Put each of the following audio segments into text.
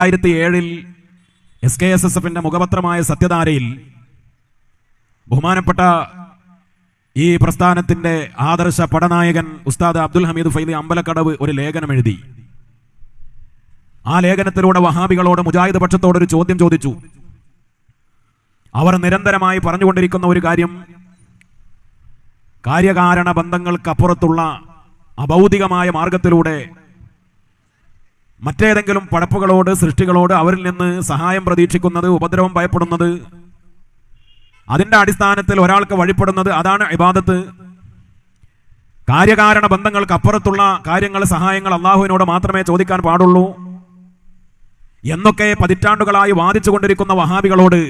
രണ്ടായിരത്തി ഏഴിൽ S K S S എഫിന്റെ മുഖപത്രമായ സത്യധാരയിൽ ബഹുമാനപ്പെട്ട ഈ പ്രസ്ഥാനത്തിന്റെ ആദർശ പടനായകൻ ഉസ്താദ് അബ്ദുൽ ഹമീദ് ഫൈദി അമ്പലക്കടവ് ഒരു ലേഖനം എഴുതി. ആ ലേഖനത്തിലൂടെ വഹാബികളോട് മുജാഹിദ് പക്ഷത്തോട് ഒരു ചോദ്യം ചോദിച്ചു. അവർ നിരന്തരമായി പറഞ്ഞുകൊണ്ടിരിക്കുന്ന ഒരു കാര്യം കാര്യകാരണ ബന്ധങ്ങൾക്കപ്പുറത്തുള്ള അഭൗതികമായ മാർഗത്തിലൂടെ മറ്റേതെങ്കിലും പടപ്പുകളോട് സൃഷ്ടികളോട് അവരിൽ നിന്ന് സഹായം പ്രതീക്ഷിക്കുന്നത് ഉപദ്രവം ഭയപ്പെടുന്നത് അതിന്റെ അടിസ്ഥാനത്തിൽ ഒരാൾക്ക് വഴിപ്പെടുന്നത് അതാണ് ഇബാദത്ത്. കാര്യകാരണ ബന്ധങ്ങൾക്ക് അപ്പുറത്തുള്ള കാര്യങ്ങൾ സഹായങ്ങൾ അള്ളാഹുവിനോട് മാത്രമേ ചോദിക്കാൻ പാടുള്ളൂ. എന്നൊക്കെ പതിറ്റാണ്ടുകളായി വാദിച്ചുകൊണ്ടിരിക്കുന്ന വഹാബികളോട്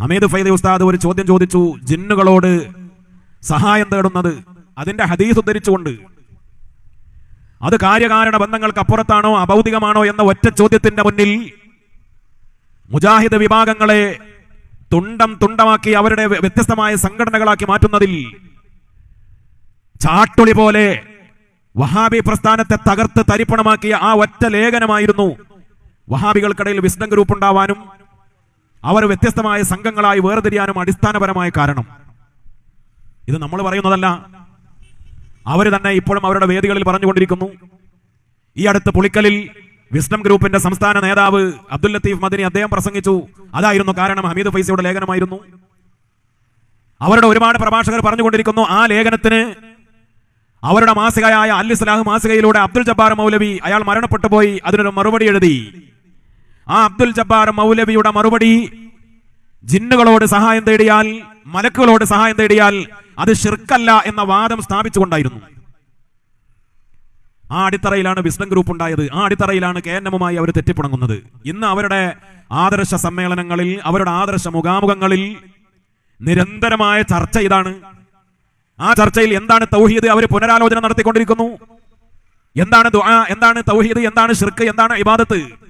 അമീദ് ഫൈദി ഉസ്താദ് ഒരു ചോദ്യം ചോദിച്ചു ജിന്നുകളോട് സഹായം തേടുന്നത്. അതിന്റെ ഹദീസ് ഉദ്ധരിച്ചുകൊണ്ട് അത് കാര്യകാരണ ബന്ധങ്ങൾക്ക് അപ്പുറത്താണോ അഭൗതികമാണോ എന്ന ഒറ്റ ചോദ്യത്തിന്റെ മുന്നിൽ മുജാഹിദ് വിഭാഗങ്ങളെ തുണ്ടം തുണ്ടമാക്കി അവരുടെ വ്യത്യസ്തമായ സംഘടനകളാക്കി മാറ്റുന്നതിൽ ചാട്ടുളി പോലെ വഹാബി പ്രസ്ഥാനത്തെ തകർത്ത് തരിപ്പണമാക്കിയ ആ ഒറ്റ ലേഖനമായിരുന്നു വഹാബികൾക്കിടയിൽ വിസ്ഡം ഗ്രൂപ്പ് ഉണ്ടാവാനും അവർ വ്യത്യസ്തമായ സംഘങ്ങളായി വേർതിരിയാനും അടിസ്ഥാനപരമായ കാരണം. ഇത് നമ്മൾ പറയുന്നതല്ല. അവർ തന്നെ ഇപ്പോഴും അവരുടെ വേദികളിൽ പറഞ്ഞുകൊണ്ടിരിക്കുന്നു. ഈ അടുത്ത് പുളിക്കലിൽ വിസ്ഡം ഗ്രൂപ്പിന്റെ സംസ്ഥാന നേതാവ് അബ്ദുൽ ലത്തീഫ് മദനി അദ്ദേഹം പ്രസംഗിച്ചു. അതായിരുന്നു കാരണം ഹമീദ് ഫൈസിയുടെ ലേഖനമായിരുന്നു. അവരുടെ ഒരുപാട് പ്രഭാഷകർ പറഞ്ഞുകൊണ്ടിരിക്കുന്നു ആ ലേഖനത്തിന് അവരുടെ മാസികയായ അൽ ഇസ്ലാഹ് മാസികയിലൂടെ അബ്ദുൽ ജബ്ബാർ മൗലവി അയാൾ മരണപ്പെട്ടു പോയി അതിനൊരു മറുപടി എഴുതി. ആ അബ്ദുൽ ജബ്ബാർ മൗലവിയുടെ മറുപടി ജിന്നുകളോട് സഹായം തേടിയാൽ മലക്കുകളോട് സഹായം തേടിയാൽ അത് ഷിർക്കല്ല എന്ന വാദം സ്ഥാപിച്ചുകൊണ്ടായിരുന്നു. ആ അടിത്തറയിലാണ് വിസ്ഡം ഗ്രൂപ്പ് ഉണ്ടായത്. ആ അടിത്തറയിലാണ് കെ എൻ എമ്മുമായി അവർ തെറ്റിപ്പുണങ്ങുന്നത്. ഇന്ന് അവരുടെ ആദർശ സമ്മേളനങ്ങളിൽ അവരുടെ ആദർശ മുഖാമുഖങ്ങളിൽ നിരന്തരമായ ചർച്ച ഇതാണ്. ആ ചർച്ചയിൽ എന്താണ് തൗഹീദ്? അവർ പുനരാലോചന നടത്തിക്കൊണ്ടിരിക്കുന്നു. എന്താണ് ദുആ? എന്താണ് തൗഹീദ്? എന്താണ് ഷിർക്ക് എന്താണ് ഇബാദത്ത്?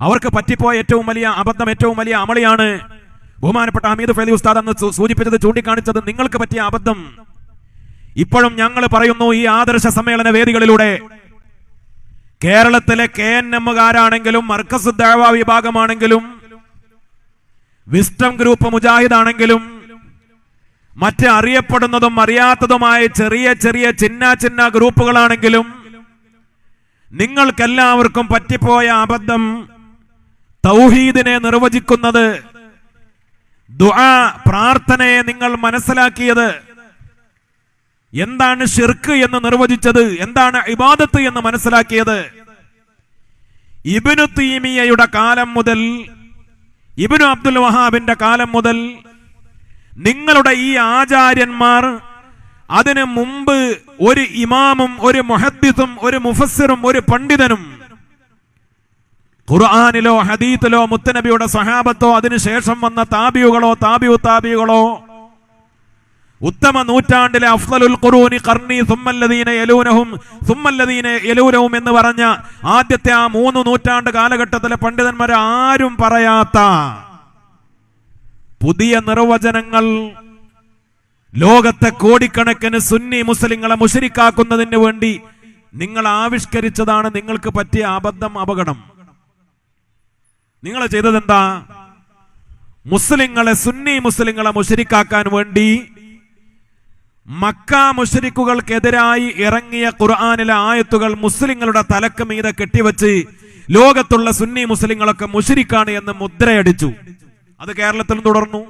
അവർക്ക് പറ്റിപ്പോയ ഏറ്റവും വലിയ അബദ്ധം ഏറ്റവും വലിയ അമളിയാണ് ബഹുമാനപ്പെട്ട അമീദ് ഫലി ഉസ്താദ് അന്ന് സൂചിപ്പിച്ചത് ചൂണ്ടിക്കാണിച്ചത് നിങ്ങൾക്ക് പറ്റിയ അബദ്ധം. ഇപ്പോഴും ഞങ്ങൾ പറയുന്നു ഈ ആദർശ സമ്മേളന വേദികളിലൂടെ കേരളത്തിലെ കെ എൻ എമ്മുകാരാണെങ്കിലും മർക്കസ് ദേവ വിഭാഗമാണെങ്കിലും വിസ്റ്റം ഗ്രൂപ്പ് മുജാഹിദ് ആണെങ്കിലും മറ്റ് അറിയപ്പെടുന്നതും അറിയാത്തതുമായ ചെറിയ ചെറിയ ചിന്ന ചിന്ന ഗ്രൂപ്പുകളാണെങ്കിലും നിങ്ങൾക്കെല്ലാവർക്കും പറ്റിപ്പോയ അബദ്ധം തൗഹീദിനെ നിർവചിക്കുന്നത് ദുആ പ്രാർത്ഥനയെ നിങ്ങൾ മനസ്സിലാക്കിയത്. എന്താണ് ഷിർക്ക് എന്ന് നിർവചിച്ചത്? എന്താണ് ഇബാദത്ത് എന്ന് മനസ്സിലാക്കിയത്? ഇബിനു തീമിയയുടെ കാലം മുതൽ ഇബിനു അബ്ദുൽ വഹാബിന്റെ കാലം മുതൽ നിങ്ങളുടെ ഈ ആചാര്യന്മാർ അതിനു മുമ്പ് ഒരു ഇമാമും ഒരു മുഹദ്ദിസും ഒരു മുഫസ്സിറും ഒരു പണ്ഡിതനും ഖുർആാനിലോ ഹദീത്തിലോ മുത്തനബിയുടെ സഹാബത്തോ അതിനുശേഷം വന്ന താബിയുകളോ താബിയു താബിയുകളോ ഉത്തമ നൂറ്റാണ്ടിലെ അഫ്സലുൽ ഖുറൂനി ഖർണി സുമ്മല്ലദീന യലൂനഹും സുമ്മല്ലദീന യലൂനഹും എന്ന് പറഞ്ഞ ആദ്യത്തെ ആ മൂന്ന് നൂറ്റാണ്ട് കാലഘട്ടത്തിലെ പണ്ഡിതന്മാർ ആരും പറയാത്ത പുതിയ നിർവചനങ്ങൾ ലോകത്തെ കോടിക്കണക്കിന് സുന്നി മുസ്ലിങ്ങളെ മുഷരിക്കാക്കുന്നതിന് വേണ്ടി നിങ്ങൾ ആവിഷ്കരിച്ചതാണ് നിങ്ങൾക്ക് പറ്റിയ അബദ്ധം അപകടം. നിങ്ങൾ ചെയ്തതെന്താ? മുസ്ലിങ്ങളെ സുന്നി മുസ്ലിങ്ങളെ മുഷരിക്കാക്കാൻ വേണ്ടി മക്ക മുഷരിക്കുകൾക്കെതിരായി ഇറങ്ങിയ ഖുർആാനിലെ ആയത്തുകൾ മുസ്ലിങ്ങളുടെ തലക്ക് മീതെ കെട്ടിവെച്ച് ലോകത്തുള്ള സുന്നി മുസ്ലിങ്ങളൊക്കെ മുഷരിക്കാണ് എന്ന് മുദ്രയടിച്ചു. അത് കേരളത്തിലും തുടർന്നു.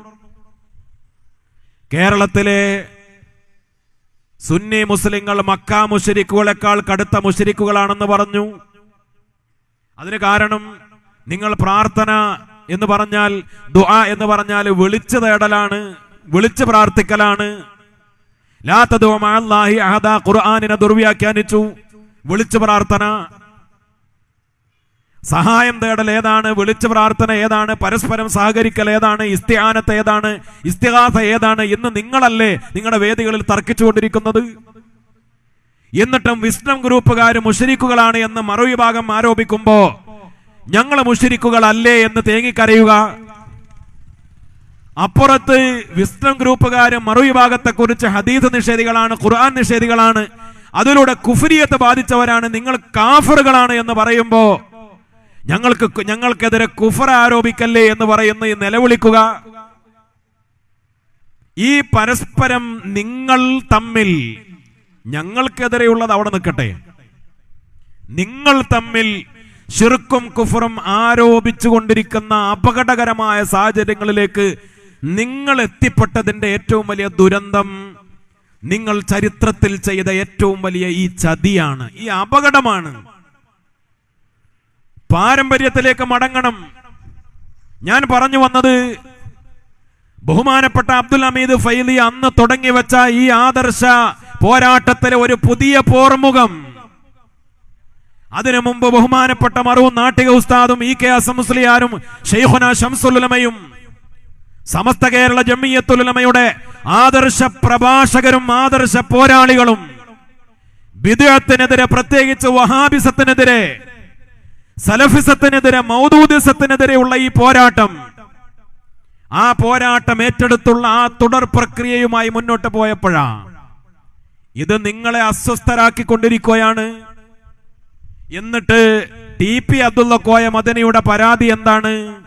കേരളത്തിലെ സുന്നി മുസ്ലിങ്ങൾ മക്ക മുഷരിക്കുകളെക്കാൾ കടുത്ത മുഷരിക്കുകളാണെന്ന് പറഞ്ഞു. അതിന് കാരണം നിങ്ങൾ പ്രാർത്ഥന എന്ന് പറഞ്ഞാൽ ദുആ എന്ന് പറഞ്ഞാൽ വിളിച്ചു തേടലാണ് വിളിച്ചു പ്രാർത്ഥിക്കലാണ്. ലാ തദുഉ മഅല്ലാഹി അഹദ ഖുർആാനിനെ ദുർവ്യാഖ്യാനിച്ചു വിളിച്ചു പ്രാർത്ഥന. സഹായം തേടൽ ഏതാണ് വിളിച്ചു പ്രാർത്ഥന ഏതാണ് പരസ്പരം സഹകരിക്കൽ ഏതാണ് ഇസ്തിഹാനത്ത് ഏതാണ് ഇസ്തിഹാസ ഏതാണ് എന്ന് നിങ്ങളല്ലേ നിങ്ങളുടെ വേദികളിൽ തർക്കിച്ചുകൊണ്ടിരിക്കുന്നത്. എന്നിട്ടും വിസ്ഡം ഗ്രൂപ്പുകാർ മുഷരിക്കുകളാണ് എന്ന് മറുവിഭാഗം ആരോപിക്കുമ്പോ ഞങ്ങൾ മുഷരിക്കുകളല്ലേ എന്ന് തേങ്ങിക്കരയുക. അപ്പുറത്ത് വിസ്ഡം ഗ്രൂപ്പുകാർ മറുവിഭാഗത്തെ കുറിച്ച് ഹദീസ് നിഷേധികളാണ് ഖുർആൻ നിഷേധികളാണ്. അതിലൂടെ കുഫരിയത്ത് ബാധിച്ചവരാണ് നിങ്ങൾ കാഫറുകളാണ് എന്ന് പറയുമ്പോ ഞങ്ങൾക്ക് ഞങ്ങൾക്കെതിരെ കുഫർ ആരോപിക്കല്ലേ എന്ന് പറയുന്ന നിലവിളിക്കുക. ഈ പരസ്പരം നിങ്ങൾ തമ്മിൽ ഞങ്ങൾക്കെതിരെയുള്ളത് അവിടെ നിൽക്കട്ടെ. നിങ്ങൾ തമ്മിൽ ഷിർക്കും കുഫറും ആരോപിച്ചു കൊണ്ടിരിക്കുന്ന അപകടകരമായ സാഹചര്യങ്ങളിലേക്ക് നിങ്ങൾ എത്തിപ്പെട്ടതിന്റെ ഏറ്റവും വലിയ ദുരന്തം നിങ്ങൾ ചരിത്രത്തിൽ ചെയ്ത ഏറ്റവും വലിയ ഈ ചതിയാണ് ഈ അപകടമാണ്. പാരമ്പര്യത്തിലേക്ക് മടങ്ങണം. ഞാൻ പറഞ്ഞു വന്നത് ബഹുമാനപ്പെട്ട അബ്ദുൽ അമീദ് ഫൈലി അന്ന് തുടങ്ങി വെച്ച ഈ ആദർശ പോരാട്ടത്തിലെ ഒരു പുതിയ പോർമുഖം. അതിനു മുമ്പ് ബഹുമാനപ്പെട്ട മറവും നാട്ടിക ഉസ്താദും ഇ കെ അസം മുസ്ലിയാരും ഷെയ്ഖുന ഷംസുലമയും സമസ്ത കേരള ജമ്മിയത്തുലമയുടെ ആദർശ പ്രഭാഷകരും ആദർശ പോരാളികളും വിദേഹത്തിനെതിരെ പ്രത്യേകിച്ച് വഹാബിസത്തിനെതിരെ സലഫിസത്തിനെതിരെ മൗദൂദിസത്തിനെതിരെയുള്ള ഈ പോരാട്ടം ആ പോരാട്ടം ഏറ്റെടുത്തുള്ള ആ തുടർ പ്രക്രിയയുമായി മുന്നോട്ട് പോയപ്പോഴാ ഇത് നിങ്ങളെ അസ്വസ്ഥരാക്കിക്കൊണ്ടിരിക്കുകയാണ്. എന്നിട്ട് ടി പി അബ്ദുള്ള കോയ മദനിയുടെ പരാതി എന്താണ്?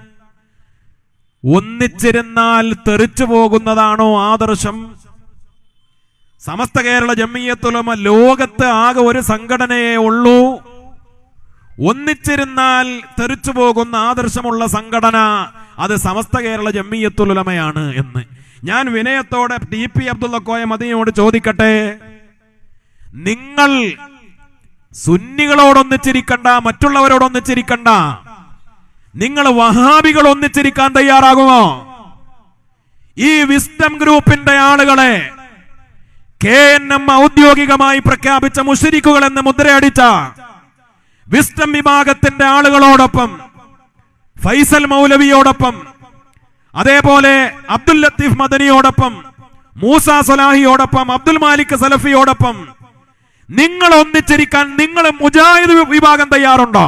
ഒന്നിച്ചിരുന്നാൽ തെറിച്ചു പോകുന്നതാണോ ആദർശം? സമസ്ത കേരള ജമ്മിയത്തുലമ ലോകത്ത് ആകെ ഒരു സംഘടനയെ ഉള്ളൂ. ഒന്നിച്ചിരുന്നാൽ തെറിച്ചു പോകുന്ന ആദർശമുള്ള സംഘടന അത് സമസ്ത കേരള ജമ്മിയത്തുലമയാണ് എന്ന്. ഞാൻ വിനയത്തോടെ ടി പി അബ്ദുള്ള കോയ മദിയോട് ചോദിക്കട്ടെ? നിങ്ങൾ സുന്നികളോടൊന്നിച്ചിരിക്കണ്ട മറ്റുള്ളവരോടൊന്നിച്ചിരിക്കണ്ട. നിങ്ങൾ വഹാബികൾ ഒന്നിച്ചിരിക്കാൻ തയ്യാറാകുമോ? ഈ വിസ്ഡം ഗ്രൂപ്പിന്റെ ആളുകളെ കെ എൻ എം ഔദ്യോഗികമായി പ്രഖ്യാപിച്ച മുഷരിക്കുകൾ എന്ന് മുദ്രയടിച്ച വിസ്ഡം വിഭാഗത്തിന്റെ ആളുകളോടൊപ്പം ഫൈസൽ മൗലവിയോടൊപ്പം അതേപോലെ അബ്ദുൽ ലത്തീഫ് മദനിയോടൊപ്പം മൂസ സലാഹിയോടൊപ്പം അബ്ദുൽ മാലിക് സലഫിയോടൊപ്പം നിങ്ങൾ ഒന്നിച്ചിരിക്കാൻ നിങ്ങൾ മുജാഹിദ് വിഭാഗം തയ്യാറുണ്ടോ?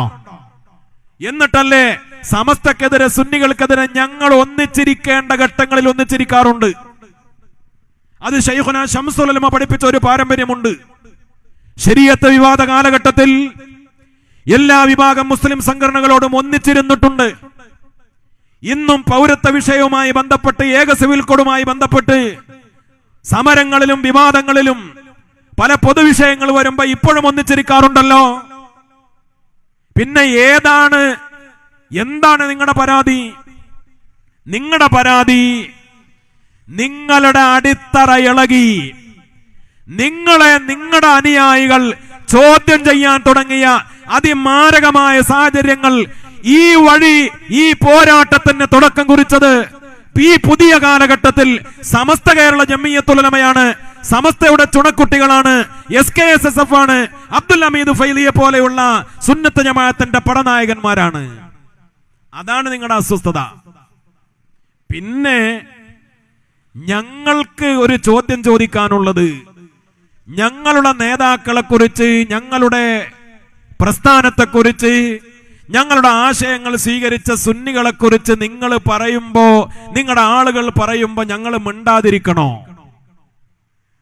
എന്നിട്ടല്ലേ സമസ്തക്കെതിരെ സുന്നികൾക്കെതിരെ ഞങ്ങൾ ഒന്നിച്ചിരിക്കേണ്ട ഘട്ടങ്ങളിൽ ഒന്നിച്ചിരിക്കാറുണ്ട്. അത് ഷെയ്ഖുന ഷംസുലമ പഠിപ്പിച്ച ഒരു പാരമ്പര്യമുണ്ട്. ശരീഅത്ത് വിവാദ കാലഘട്ടത്തിൽ എല്ലാ വിഭാഗം മുസ്ലിം സംഘടനകളോടും ഒന്നിച്ചിരുന്നിട്ടുണ്ട്. ഇന്നും പൗരത്വ വിഷയവുമായി ബന്ധപ്പെട്ട് ഏക സിവിൽ കോഡുമായി ബന്ധപ്പെട്ട് സമരങ്ങളിലും വിവാദങ്ങളിലും പല പൊതുവിഷയങ്ങൾ വരുമ്പോ ഇപ്പോഴും ഒന്നിച്ചിരിക്കാറുണ്ടല്ലോ. പിന്നെ ഏതാണ്? എന്താണ് നിങ്ങളുടെ പരാതി? നിങ്ങളുടെ പരാതി നിങ്ങളുടെ അടിത്തറ ഇളകി നിങ്ങളെ നിങ്ങളുടെ അനുയായികൾ ചോദ്യം ചെയ്യാൻ തുടങ്ങിയ അതിമാരകമായ സാഹചര്യങ്ങൾ ഈ വഴി ഈ പോരാട്ടത്തിന് തുടക്കം കുറിച്ചത് ഈ പുതിയ കാലഘട്ടത്തിൽ സമസ്ത കേരള ജമ്മിയത്തുലമയാണ് സമസ്തയുടെ ചുണക്കുട്ടികളാണ് S K S S F ആണ് അബ്ദുൽ അമീദ് ഫൈലിയെ പോലെയുള്ള സുന്നത്ത് ജമാഅത്തിന്റെ പടനായകന്മാരാണ്. അതാണ് നിങ്ങളുടെ അസ്വസ്ഥത. പിന്നെ ഞങ്ങൾക്ക് ഒരു ചോദ്യം ചോദിക്കാനുള്ളത്. ഞങ്ങളുടെ നേതാക്കളെ കുറിച്ച് ഞങ്ങളുടെ പ്രസ്ഥാനത്തെക്കുറിച്ച് ഞങ്ങളുടെ ആശയങ്ങൾ സ്വീകരിച്ച സുന്നികളെ കുറിച്ച് നിങ്ങൾ പറയുമ്പോ നിങ്ങളുടെ ആളുകൾ പറയുമ്പോ ഞങ്ങൾ മിണ്ടാതിരിക്കണോ?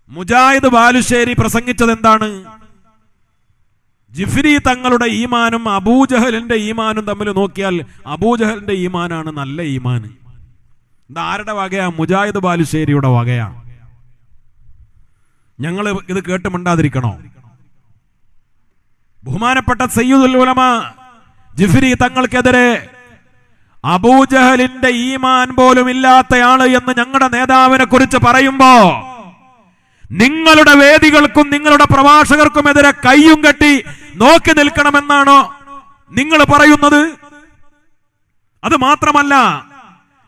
മുജാഹിദ് ബാലുശ്ശേരി പ്രസംഗിച്ചത് എന്താണ്? ജിഫ്രി തങ്ങളുടെ ഈമാനും അബൂജഹലിന്റെ ഈമാനും തമ്മിൽ നോക്കിയാൽ അബൂജഹലിന്റെ ഈമാനാണ് നല്ല ഈമാൻ. ഇത് ആരുടെ വകയാ? മുജാഹിദ് ബാലുശ്ശേരിയുടെ വകയാ. ഞങ്ങൾ ഇത് കേട്ട് മിണ്ടാതിരിക്കണോ? ബഹുമാനപ്പെട്ട സയ്യിദുൽ ഉലമ ജിഫ്രി തങ്ങൾക്കെതിരെ അബൂജഹലിന്റെ ഈമാൻ പോലും ഇല്ലാത്തയാൾ എന്ന് ഞങ്ങളുടെ നേതാവിനെ കുറിച്ച് പറയുമ്പോ നിങ്ങളുടെ വേദികൾക്കും നിങ്ങളുടെ പ്രഭാഷകർക്കുമെതിരെ കയ്യും കെട്ടി നോക്കി നിൽക്കണമെന്നാണോ നിങ്ങൾ പറയുന്നത്? അത് മാത്രമല്ല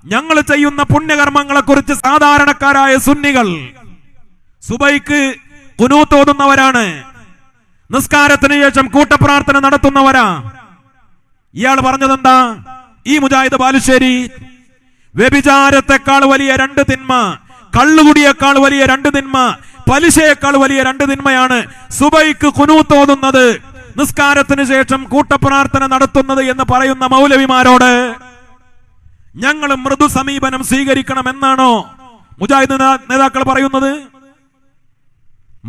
ഞങ്ങൾ ചെയ്യുന്ന പുണ്യകർമ്മങ്ങളെ കുറിച്ച് സാധാരണക്കാരായ സുന്നികൾ സുബൈക്ക് കുനൂത്തോതുന്നവരാണ് നിസ്കാരത്തിന് ശേഷം കൂട്ടപ്രാർത്ഥന നടത്തുന്നവരാ. ഇയാൾ പറഞ്ഞതെന്താ? ഈ മുജാഹിദ് ബാലുശ്ശേരി വ്യഭിചാരത്തെക്കാൾ വലിയ രണ്ട് തിന്മ കള്ളുകുടിയേക്കാൾ വലിയ രണ്ട് തിന്മ പലിശയേക്കാൾ വലിയ രണ്ട് തിന്മയാണ് സുബൈക്ക് കുനൂത്തോതുന്നത് നിസ്കാരത്തിന് ശേഷം കൂട്ടപ്രാർത്ഥന നടത്തുന്നത് എന്ന് പറയുന്ന മൗലവിമാരോട് ഞങ്ങൾ മൃദു സമീപനം സ്വീകരിക്കണം എന്നാണോ മുജാഹിദ് നേതാക്കൾ പറയുന്നത്?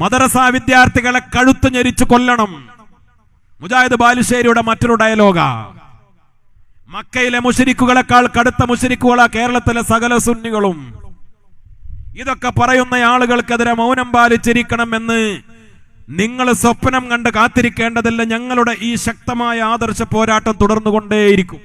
മദ്രസ വിദ്യാർത്ഥികളെ കഴുത്ത് ഞെരിച്ചു കൊല്ലണം. മുജാഹിദ് ബാലുശ്ശേരിയുടെ മറ്റൊരു ഡയലോഗ. മക്കയിലെ മുഷരിക്കുകളെക്കാൾ കടുത്ത മുഷരിക്കുകളാ കേരളത്തിലെ സകല സുന്നികളും. ഇതൊക്കെ പറയുന്ന ആളുകൾക്കെതിരെ മൗനം പാലിച്ചിരിക്കണമെന്ന് നിങ്ങൾ സ്വപ്നം കണ്ട് കാത്തിരിക്കേണ്ടതില്ല. ഞങ്ങളുടെ ഈ ശക്തമായ ആദർശ പോരാട്ടം തുടർന്നുകൊണ്ടേയിരിക്കും.